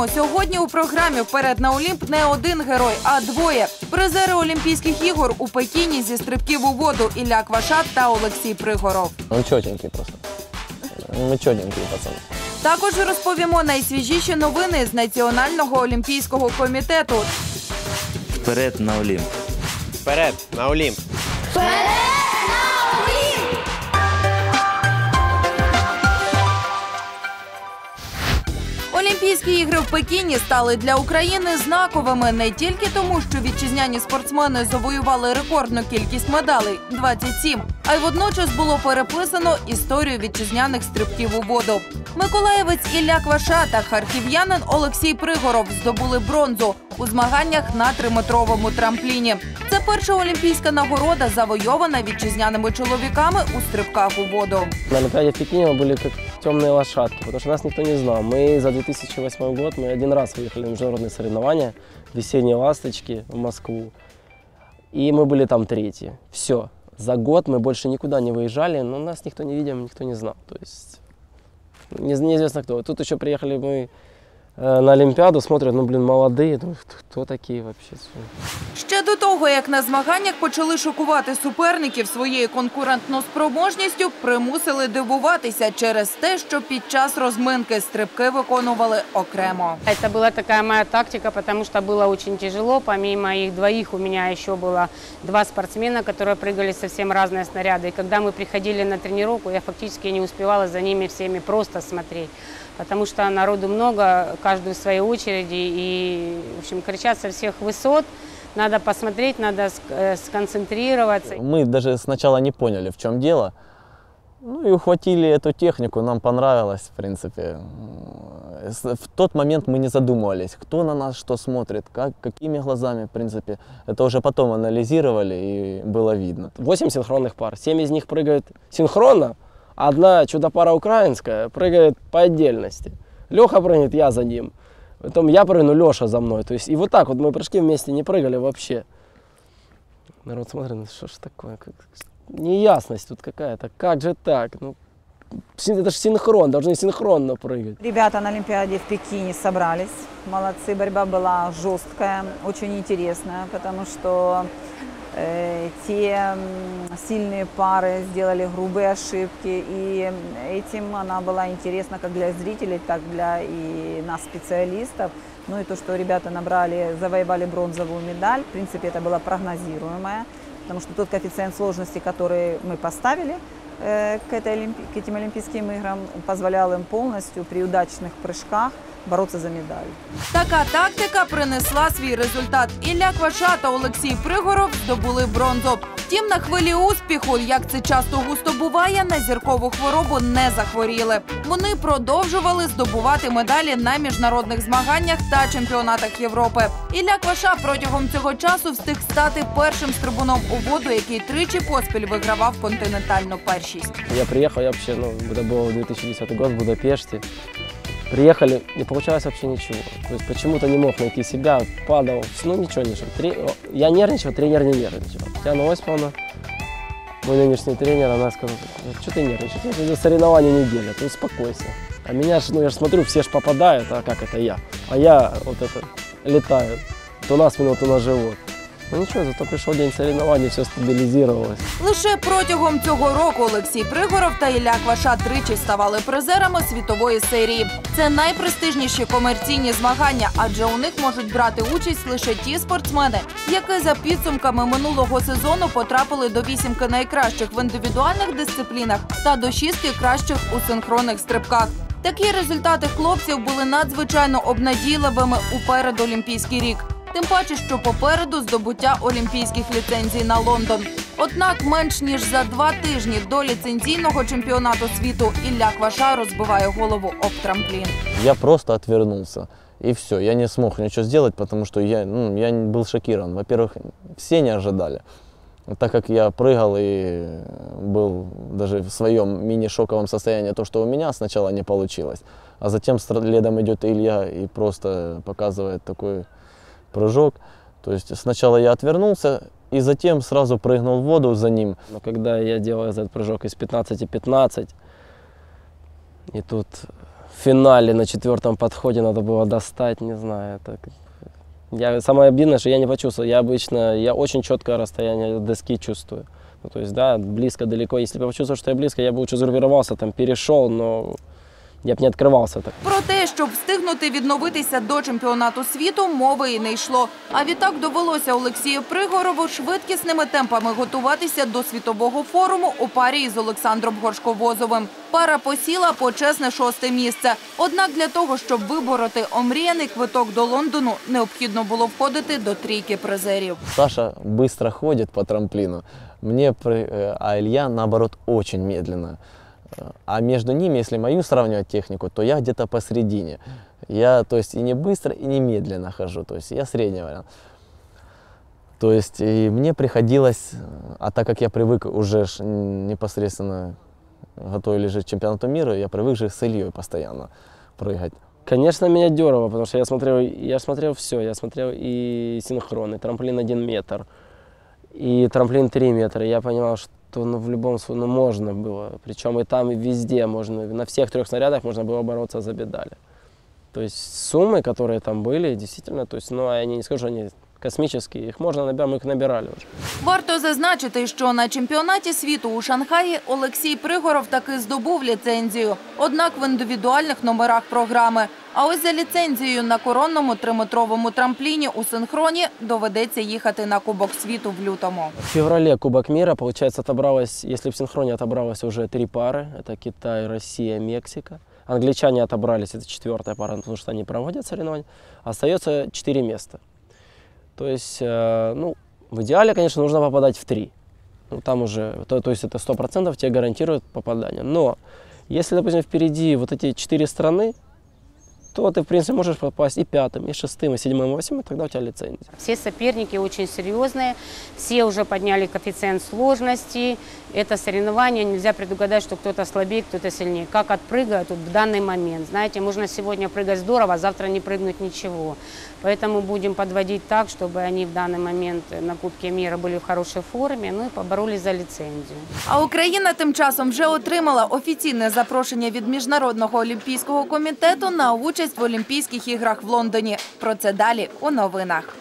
Вітаємо! Сьогодні у програмі Вперед на Олімп не один герой, а двоє. Призери Олімпійських ігор у Пекіні зі стрибків у воду Ілля Квашат та Олексій Пригоров. Он четенький просто. Мы четенькие пацаны. Також розповімо найсвіжіші новини з Національного олімпійського комітету. Вперед на Олімп. Вперед на Олімп! Олімпійські ігри в Пекіні стали для України знаковими не тільки тому, що вітчизняні спортсмени завоювали рекордну кількість медалей 27, а й водночас було переписано історію вітчизняних стрибків у воду. Миколаєвець Ілля Кваша та харків'янин Олексій Пригоров здобули бронзу у змаганнях на триметровому трампліні. Це перша олімпійська нагорода, завойована вітчизняними чоловіками у стрибках у воду. На Олимпиаде в Пекине мы были как темные лошадки, потому что нас никто не знал. Мы за 2008 год, мы один раз выехали на международные соревнования, весенние ласточки в Москву. И мы были там третьи. Все. За год мы больше никуда не выезжали, но нас никто не видел, никто не знал. То есть не- неизвестно кто. Тут еще приехали мы на Олимпиаду, смотрят, ну блин, молодые, ну кто- кто такие вообще? Ще до того, як на змаганнях почали шокувати суперників своєю конкурентноспроможністю, примусили дивуватися через те, що під час розминки стрибки виконували окремо. Это была такая моя тактика, потому что было очень тяжело. Помимо их двоих у меня еще было два спортсмена, которые прыгали совсем разные снаряды. И когда мы приходили на тренировку, я фактически не успевала за ними всеми просто смотреть. Потому что народу много, каждый в своей очереди. И, в общем, кричат со всех высот. Надо посмотреть, надо э, сконцентрироваться. Мы даже сначала не поняли, в чем дело. Ну и ухватили эту технику, нам понравилось, в принципе. В тот момент мы не задумывались, кто на нас что смотрит, как, какими глазами, в принципе. Это уже потом анализировали и было видно. 8 синхронных пар. 7 из них прыгают синхронно, а одна чудо-пара украинская прыгает по отдельности. Леха прыгнет, я за ним. Потом я прыгну, Леша за мной. То есть и вот так вот мы прыжки вместе не прыгали вообще. Народ смотрит, ну что ж такое, как... неясность тут какая-то. Как же так? Ну, это же синхрон, должны синхронно прыгать. Ребята на Олимпиаде в Пекине собрались. Молодцы, борьба была жесткая, очень интересная, потому что те сильные пары сделали грубые ошибки, и этим она была интересна как для зрителей, так для и нас, специалистов. Ну и то, что ребята набрали, завоевали бронзовую медаль, в принципе, это было прогнозируемое, потому что тот коэффициент сложности, который мы поставили, к, этой к этим Олимпийским играм позволял им полностью при удачных прыжках бороться за медаль. Така тактика принесла свій результат. Ілля Кваша та Олексій Пригоров здобули бронзу. Втім, на хвилі успіху, як це часто густо буває, на зіркову хворобу не захворіли. Вони продовжували здобувати медалі на міжнародних змаганнях та чемпіонатах Європи. Ілля Кваша протягом цього часу встиг стати першим стрибуном у воду, який тричі поспіль вигравав континентальну першість. Я приехал, я вообще, ну, это был 2010 год в Будапеште. Приехали, не получалось вообще ничего. То есть почему-то не мог найти себя, падал, ну ничего не шел. Тре- Я нервничал, тренер не нервничал. Татьяна Осиповна, мой нынешний тренер, она сказала, что ты нервничаешь, это же соревнования неделя, ты успокойся. А меня ж, ну я же смотрю, все ж попадают, а как это я? А я вот это летаю, то на спину, то на живот. Ну ничего, зато пришел день соревнований, все стабилизировалось. Лише протягом цього року Олексій Пригоров та Ілля Кваша тричі ставали призерами світової серії. Це найпрестижніші комерційні змагання, адже у них можуть брати участь лише ті спортсмени, які за підсумками минулого сезону потрапили до вісімки найкращих в індивідуальних дисциплінах та до шістки кращих у синхронних стрибках. Такі результати хлопців були надзвичайно обнадійливими у передолімпійський рік. Тим паче, що попереду здобуття олімпійських ліцензій на Лондон. Однак менш ніж за два тижні до ліцензійного чемпіонату світу Ілля Кваша розбиває голову об трамплін. Я просто отвернулся. И все, я не смог ничего сделать, потому что я, ну, я не- был шокирован. Во-первых, все не ожидали. Так как я прыгал и был даже в своем мини-шоковом состоянии, то, что у меня сначала не получилось, а затем следом идет Илья и просто показывает такой прыжок. То есть сначала я отвернулся, и затем сразу прыгнул в воду за ним. Но когда я делал этот прыжок из 15-15, и тут в финале на четвертом подходе надо было достать, не знаю. Это... Я, самое обидное, что я не почувствовал. Я обычно, я очень четкое расстояние доски чувствую. Ну, то есть, да, близко, далеко. Если бы я почувствовал, что я близко, я бы лучше зарубировался, там, перешел, но я бы не открывался так. Про те, щоб встигнути відновитися до чемпіонату світу, мови і не йшло. А відтак довелося Олексію Пригорову швидкісними темпами готуватися до світового форуму у парі із Олександром Горшковозовим. Пара посіла почесне шосте місце. Однак для того, щоб вибороти омріяний квиток до Лондону, необхідно було входити до трійки призерів. Саша быстро ходит по трамплину, мне, при- э, а Илья, наоборот, очень медленно. А между ними, если мою сравнивать технику, то я где-то посередине. Я, то есть, и не быстро, и не медленно хожу, то есть я средний вариант. То есть и мне приходилось, а так как я привык уже непосредственно готовили же к чемпионату мира, я привык же с Ильей постоянно прыгать. Конечно, меня дернуло, потому что я смотрел, я смотрел все. Я смотрел и синхрон, и трамплин 1 метр, и трамплин 3 метра. Я понимал, что ну, в любом случае ну, можно было. Причем и там, и везде можно. На всех трех снарядах можно было бороться за медали. То есть суммы, которые там были, действительно, то есть, ну, я не скажу, они космические. Их можно набирать, мы их набирали уже. Варто зазначити, що на чемпіонаті світу у Шанхаї Олексій Пригоров таки здобув ліцензію, однак в індивідуальних номерах програми. А ось за ліцензією на коронному триметровому трампліні у синхроні доведеться їхати на Кубок світу в лютому. В феврале Кубок мира, получается, отобралось, если в синхроне отобралось уже три пары, это Китай, Россия, Мексика. Англичане отобрались, это четвертая пара, потому что они проводят соревнования. Остается четыре места. То есть, э, ну, в идеале, конечно, нужно попадать в три. Ну, там уже, то, то есть это сто процентов тебе гарантирует попадание. Но если, допустим, впереди вот эти четыре страны, то ты, в принципе, можешь попасть и пятым, и шестым, и седьмым, и восьмым, и тогда у тебя лицензия. Все соперники очень серьезные, все уже подняли коэффициент сложности. Это соревнование, нельзя предугадать, что кто-то слабее, кто-то сильнее. Как отпрыгают вот в данный момент. Знаете, можно сегодня прыгать здорово, а завтра не прыгнуть ничего. Поэтому будем подводить так, чтобы они в данный момент на Кубке мира были в хорошей форме, ну и поборолись за лицензию. А Україна тим часом вже отримала офіційне запрошення від Міжнародного олімпійського комітету на участь в Олімпійських іграх в Лондоні. Про це далі у новинах.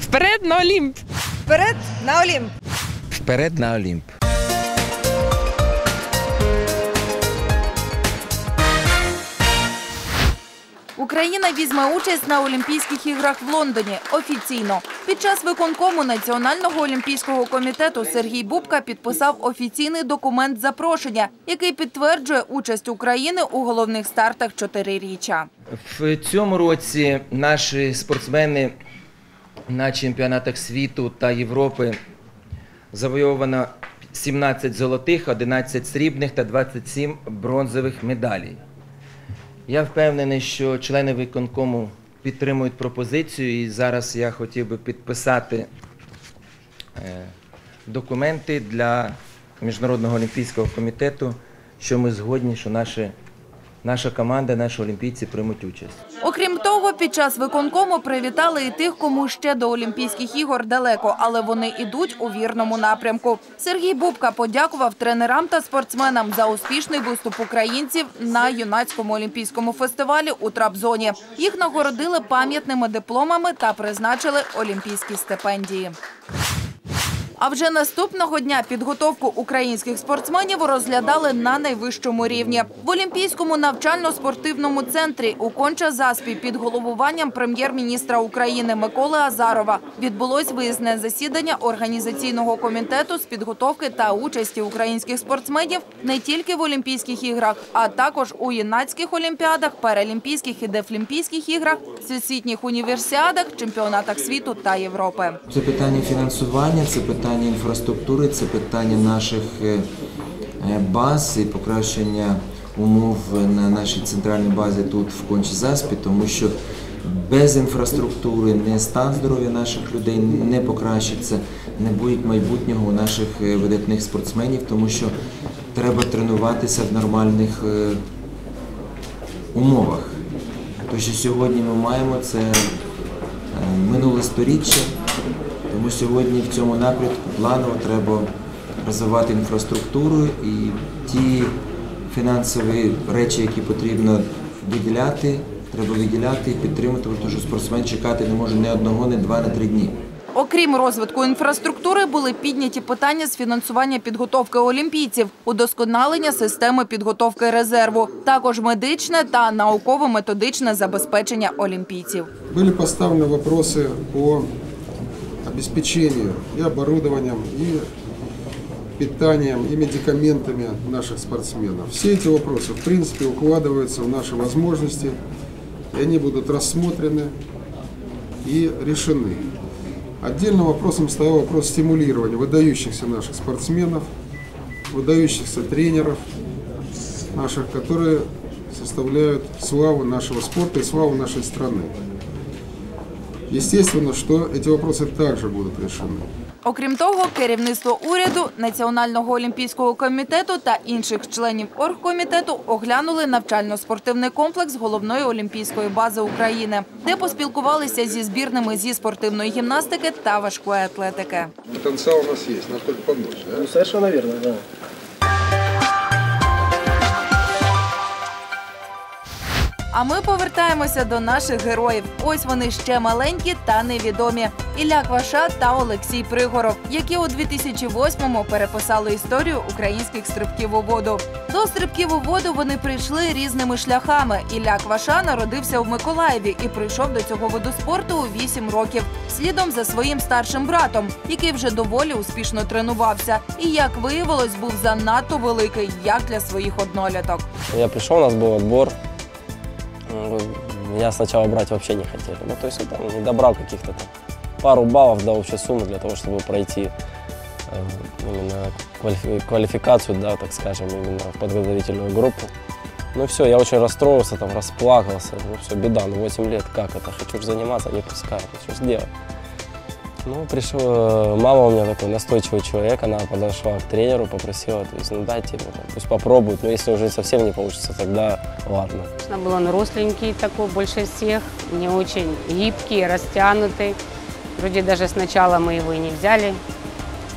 Вперед на Олімп! Вперед на Олимп! Вперед на Олімп. Україна візьме участь на Олімпійських іграх в Лондоні офіційно. Під час виконкому Національного олімпійського комітету Сергій Бубка підписав офіційний документ запрошення, який підтверджує участь України у головних стартах чотириріччя. В цьому році наші спортсмени на чемпіонатах світу та Європи завойовано 17 золотих, 11 срібних та 27 бронзових медалей. Я впевнений, що члени виконкому підтримують пропозицію, і зараз я хотів би підписати е, документи для Міжнародного олімпійського комітету, що ми згодні, що наші, наша команда, наші олімпійці приймуть участь. Окрім того, під час виконкому привітали і тих, кому ще до Олімпійських ігор далеко, але вони йдуть у вірному напрямку. Сергій Бубка подякував тренерам та спортсменам за успішний виступ українців на юнацькому олімпійському фестивалі у Трабзоні. Їх нагородили пам'ятними дипломами та призначили олімпійські стипендії. А вже наступного дня підготовку українських спортсменів розглядали на найвищому рівні. В Олімпійському навчально-спортивному центрі у Конча-Заспі під головуванням прем'єр-міністра України Миколи Азарова відбулось виїзне засідання організаційного комітету з підготовки та участі українських спортсменів не тільки в Олімпійських іграх, а також у юнацьких олімпіадах, паралімпійських і дефлімпійських іграх, всесвітніх універсіадах, чемпіонатах світу та Європи. Це питання фінансування, це питання інфраструктури, це питання наших е, е, баз і покращення умов на нашій центральній базі тут в Кончі-Заспі, тому що без інфраструктури не стан здоров'я наших людей не покращиться, не буде майбутнього у наших е, видатних спортсменів, тому що треба тренуватися в нормальних умовах. Те, що сьогодні ми маємо, це минуле сторіччя. Тому сьогодні в цьому напрямку планово треба розвивати інфраструктуру і ті фінансові речі, які потрібно виділяти, треба виділяти і підтримувати, тому що спортсмен чекати не може ні одного, ні два, ні три дні. Окрім розвитку інфраструктури, були підняті питання з фінансування підготовки олімпійців, удосконалення системи підготовки резерву, також медичне та науково-методичне забезпечення олімпійців. Были поставлены вопросы по обеспечению и оборудованием, и питанием, и медикаментами наших спортсменов. Все эти вопросы, в принципе, укладываются в наши возможности, и они будут рассмотрены и решены. Отдельным вопросом стоял вопрос стимулирования выдающихся наших спортсменов, выдающихся тренеров наших, которые составляют славу нашего спорта и славу нашей страны. Естественно, что эти вопросы также будут решены. Окрім того, керівництво уряду, Національного олімпійського комітету та інших членів оргкомітету оглянули навчально-спортивний комплекс головної олімпійської бази України, де поспілкувалися зі збірними зі спортивної гімнастики та важкої атлетики. Потенциал у нас есть, надо только помочь. Да? Ну, совершенно верно, да. А ми повертаємося до наших героїв. Ось вони ще маленькі та невідомі. Ілля Кваша та Олексій Пригоров, які у 2008-му переписали історію українських стрибків у воду. До стрибків у воду вони прийшли різними шляхами. Ілля Кваша народився в Миколаєві і прийшов до цього виду спорту у 8 років, слідом за своїм старшим братом, який вже доволі успішно тренувався. І як виявилось, був занадто великий, як для своїх одноліток. Я пришел, у нас был отбор. Меня сначала брать вообще не хотели. Ну, то есть я там не добрал каких-то там пару баллов до общей суммы для того, чтобы пройти э, именно квалифи- квалификацию, да, так скажем, именно в подготовительную группу. Ну все, я очень расстроился, там расплакался. Ну все, беда, ну 8 лет, как это? Хочу же заниматься, не пускают. Ну, что ж делать? Ну, пришел, э, мама у меня такой настойчивый человек, она подошла к тренеру, попросила, то есть, ну дайте ему, там, пусть попробует, но если уже совсем не получится, тогда ладно. Конечно, был он росленький такой, больше всех, не очень гибкий, растянутый. Вроде даже сначала мы его и не взяли,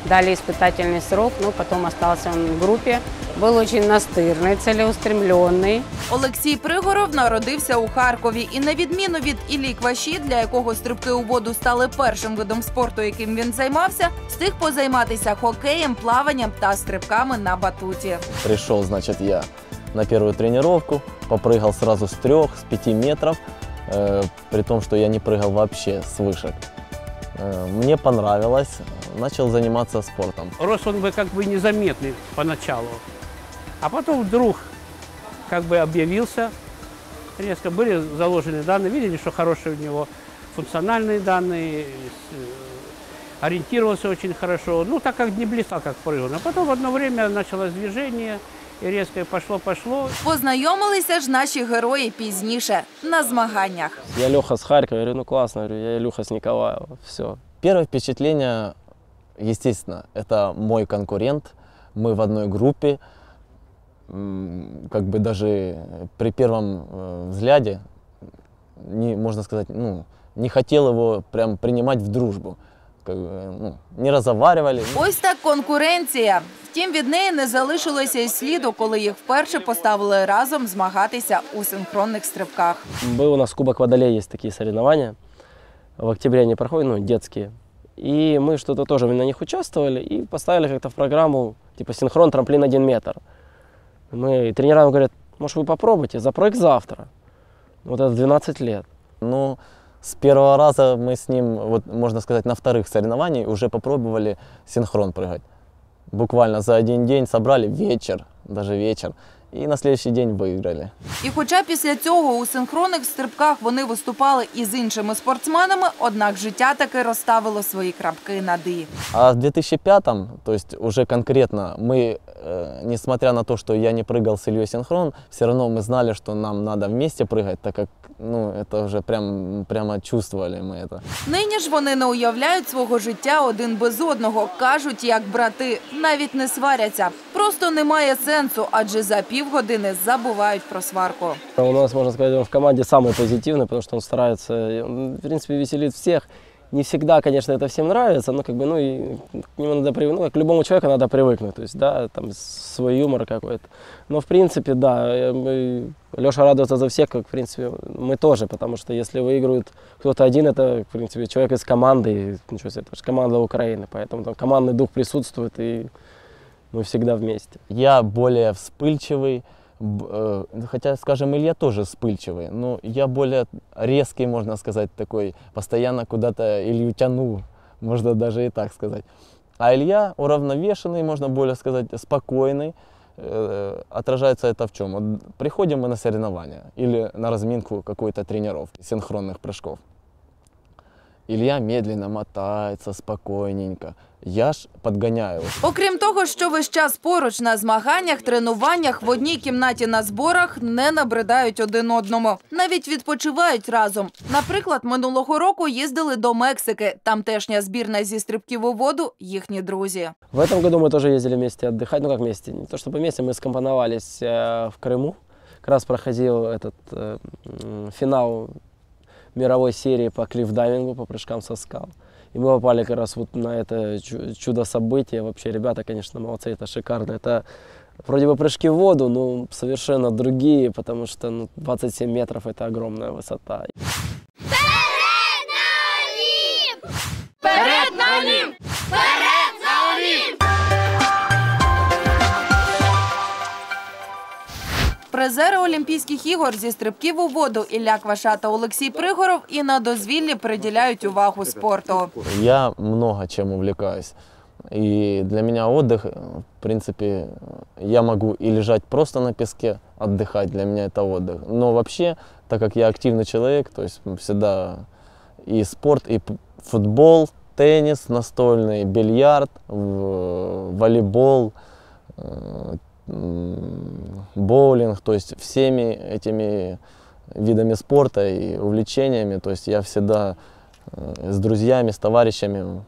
дали испытательный срок, но потом остался он в группе. Был очень настырный, целеустремленный. Олексій Пригоров народився у Харкові і, на відміну від Іллі Кваші, для якого стрибки у воду стали першим видом спорту, яким він займався, встиг позайматися хокеєм, плаванням та стрибками на батуті. Пришел, значит, я на первую тренировку, попрыгал сразу с трех, с пяти метров, э, при том, что я не прыгал вообще с вышек. Э, мне понравилось, начал заниматься спортом. Рос он бы как бы незаметный поначалу, а потом вдруг как бы объявился, резко были заложены данные, видели, что хорошие у него функциональные данные, с- ориентировался очень хорошо, ну так как не блистал, как прыгал. А потом в одно время началось движение, и резко пошло-пошло. Познайомилися ж наші герої пізніше на змаганнях. Я Леха с Харькова, я говорю, ну классно, я говорю, я Илюха с Николаева, все. Первое впечатление, естественно, это мой конкурент. Мы в одной группе. М, Как бы даже при первом э, взгляде, не, можно сказать, ну, не хотел его прям принимать в дружбу. Как бы, ну, не разговаривали. Ось так конкуренція. Втім, від неї не залишилося й сліду, коли їх вперше поставили разом змагатися у синхронних стрибках. Был у нас Кубок Водолей, есть такие соревнования. В октябре они проходят, ну, детские. И мы что-то тоже на них участвовали и поставили как-то в программу, типа, синхрон, трамплин один метр. Мы, и тренера нам говорят, может, вы попробуйте, запрыг завтра. Вот это 12 лет. Ну, с первого раза мы с ним, вот можно сказать, на вторых соревнованиях уже попробовали синхрон прыгать. Буквально за один день собрали вечер, даже вечер, и на следующий день выиграли. І хоча після цього у синхронних стрибках вони виступали із іншими спортсменами, однак життя таки розставило свої крапки над «і». А в 2005-м, то есть уже конкретно мы, э, несмотря на то, что я не прыгал с Ильей синхрон, все равно мы знали, что нам надо вместе прыгать, так как ну, это уже прям, прямо чувствовали мы это. Нині ж вони не уявляють свого життя один без одного. Кажуть, як брати, навіть не сваряться. Просто немає сенсу, адже за півгодини забувають про сварку. У нас, можно сказать, он в команде самый позитивный, потому что он старается, он, в принципе, веселит всех. Не всегда, конечно, это всем нравится, но как бы, ну, и к нему надо привыкнуть, ну, к любому человеку надо привыкнуть, то есть, да, там свой юмор какой-то. Но, в принципе, да, Леша радуется за всех, как, в принципе, мы тоже, потому что если выигрывает кто-то один, это, в принципе, человек из команды, ничего себе, это же команда Украины, поэтому там командный дух присутствует, и мы всегда вместе. Я более вспыльчивый, э, хотя, скажем, Илья тоже вспыльчивый, но я более резкий, можно сказать, такой, постоянно куда-то Илью тяну, можно даже и так сказать. А Илья уравновешенный, можно более сказать, спокойный. Э, Отражается это в чем? Приходим мы на соревнования или на разминку какой-то тренировки, синхронных прыжков. Илья медленно мотается, спокойненько. Я ж подгоняю. Окрім того, що весь час поруч на змаганнях, тренуваннях, в одній кімнаті на зборах не набридають один одному. Навіть відпочивають разом. Наприклад, минулого року їздили до Мексики. Тамтешня збірна зі стрибків у воду їхні друзі. В этом году мы тоже ездили вместе отдыхать, ну как вместе, не то чтобы вместе, мы скомпоновались э, в Крыму. Как раз проходил этот э, м, финал мировой серии по клиффдайвингу, по прыжкам со скал. И мы попали как раз вот на это чу- чудо-событие. Вообще, ребята, конечно, молодцы, это шикарно. Это вроде бы прыжки в воду, но совершенно другие, потому что ну, 27 метров – это огромная высота. Вперед на Олімп! Вперед Призери Олімпійських ігор зі стрибків у воду Ілля Кваша та Олексій Пригоров і на дозвіллі приділяють увагу спорту. Я много чем увлекаюсь. И для меня отдых, э, в принципе, э, я могу и лежать просто на песке, отдыхать, для меня это отдых. Но вообще, так как я активный человек, то есть всегда и спорт, и п- футбол, теннис настольный, бильярд, в- волейбол, э, м, боулинг, то есть всеми этими видами спорта и увлечениями, то есть я всегда э, с друзьями, с товарищами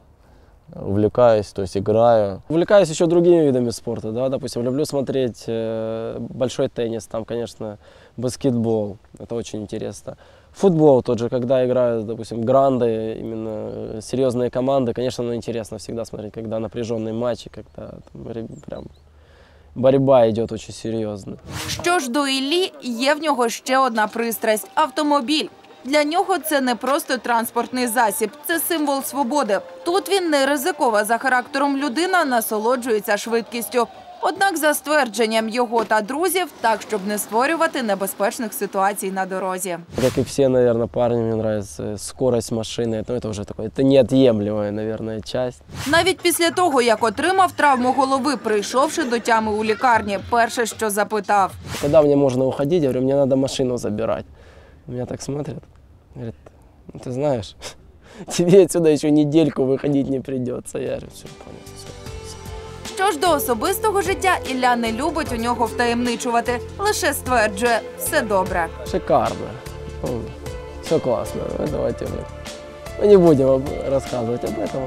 увлекаюсь, то есть играю. Увлекаюсь еще другими видами спорта, да, допустим, люблю смотреть э, большой теннис, там, конечно, баскетбол, это очень интересно. Футбол тот же, когда играют, допустим, гранды, именно э, серьезные команды, конечно, ну, интересно всегда смотреть, когда напряженные матчи, когда там, прям борьба йде дуже серйозно. Що ж до Іллі, є в нього ще одна пристрасть автомобіль. Для нього це не просто транспортний засіб, це символ свободи. Тут він не ризикова за характером людина, насолоджується швидкістю. Однак, за ствердженням його та друзів, так щоб не створювати небезпечних ситуацій на дорозі. Как и все, наверное, парни, мне нравится э, скорость машины, это, это уже такое, это неотъемлемая, наверное, часть. Навіть після того, як отримав травму голови, прийшовши до тями у лікарні, перше, що запитав. Когда мне можно уходить, я говорю, мне надо машину забирать. Меня так смотрят, говорят, ну, ты знаешь, тебе отсюда еще недельку выходить не придется. Я говорю, все, понял, все. Що ж до особистого життя, Ілля не любить у нього втаємничувати, лише стверджує все добре. Шикарно. все классно. Ну, Давайте мы мы не будем об- рассказывать об этом.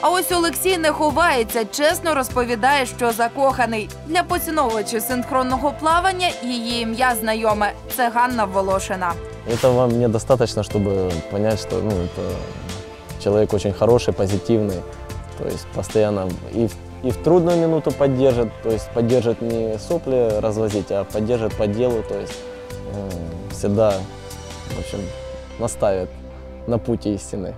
А ось Олексій не ховається, чесно розповідає, що закоханий. Для поціновувачів синхронного плавання її ім'я знайоме. Це Ганна Волошина. Этого мне достаточно, чтобы понять, что ну, это человек очень хороший, позитивный, То есть постоянно и в, и в трудную минуту поддержит, то есть поддержит не сопли развозить, а поддержит по делу, то есть э, всегда, в общем, наставит на пути истины.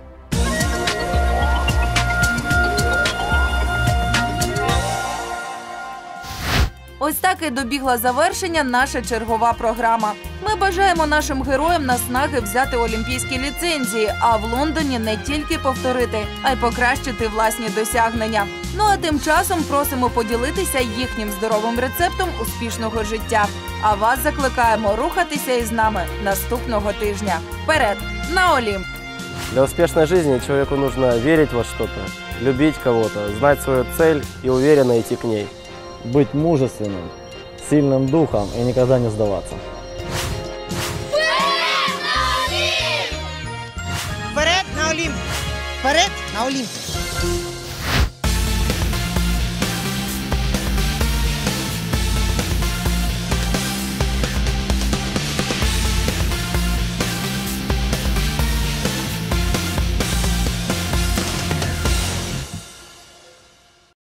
Ось так і добігла завершення наша чергова програма. Ми бажаємо нашим героям наснаги взяти олімпійські ліцензії, а в Лондоні не тільки повторити, а й покращити власні досягнення. Ну а тим часом просимо поділитися їхнім здоровим рецептом успішного життя. А вас закликаємо рухатися із нами наступного тижня. Вперед на Олімп! Для успешной жизни человеку нужно верить во что-то, любить кого-то, знать свою цель и уверенно идти к ней. Быть мужественным, сильным духом и никогда не сдаваться. Вперед на Олімп! Вперед на Олімп!